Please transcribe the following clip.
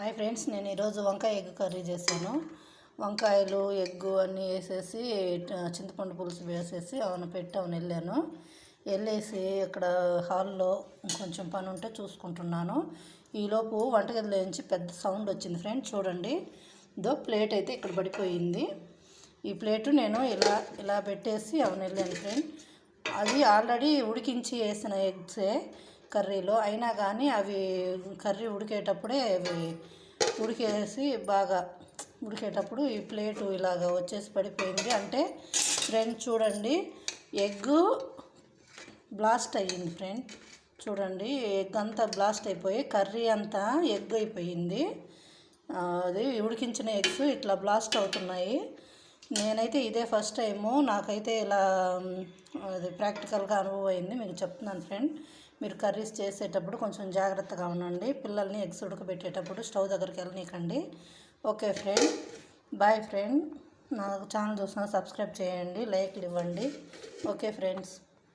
Hi friends నేను ఈరోజు వంకాయ ఎగ్ కర్రీ చేశాను. వంకాయలు ఎగ్గు అన్నీ వేసేసి చింతపండు పులుసు వేసేసి అవును వెళ్ళాను వెళ్ళేసి ఇక్కడ హాల్లో కొంచెం పని ఉంటే చూసుకుంటున్నాను. ఈలోపు వంటగదిలో నుంచి పెద్ద సౌండ్ వచ్చింది ఫ్రెండ్ చూడండి. దో ప్లేట్ అయితే ఇక్కడ పడిపోయింది. ఈ ప్లేటు నేను ఇలా ఇలా పెట్టేసి అవును వెళ్ళాను ఫ్రెండ్. అది ఆల్రెడీ ఉడికించి వేసిన ఎగ్సే. కర్రీలో. అయినా కానీ అవి కర్రీ ఉడికేటప్పుడే అవి ఉడికేసి బాగా ఉడికేటప్పుడు ఈ ప్లేటు ఇలాగ వచ్చేసి పడిపోయింది. అంటే ఫ్రెండ్ చూడండి ఎగ్ బ్లాస్ట్ అయ్యింది ఫ్రెండ్. చూడండి ఎగ్ అంతా బ్లాస్ట్ అయిపోయి కర్రీ అంతా ఎగ్ అయిపోయింది. అది ఉడికించిన ఎగ్స్ ఇట్లా బ్లాస్ట్ అవుతున్నాయి. నేనైతే ఇదే ఫస్ట్ టైము. నాకైతే ఇలా అది ప్రాక్టికల్గా అనుభవం అయింది మీకు చెప్తున్నాను ఫ్రెండ్. మీరు కర్రీస్ చేసేటప్పుడు కొంచెం జాగ్రత్తగా ఉండండి. పిల్లల్ని ఎగ్స్ ఉడకబెట్టేటప్పుడు స్టవ్ దగ్గరికి వెళ్ళనీకండి ఓకే ఫ్రెండ్. Bye friend. నాకు ఛానల్ చూసిన సబ్స్క్రైబ్ చేయండి. లైక్లు ఇవ్వండి. Okay friends.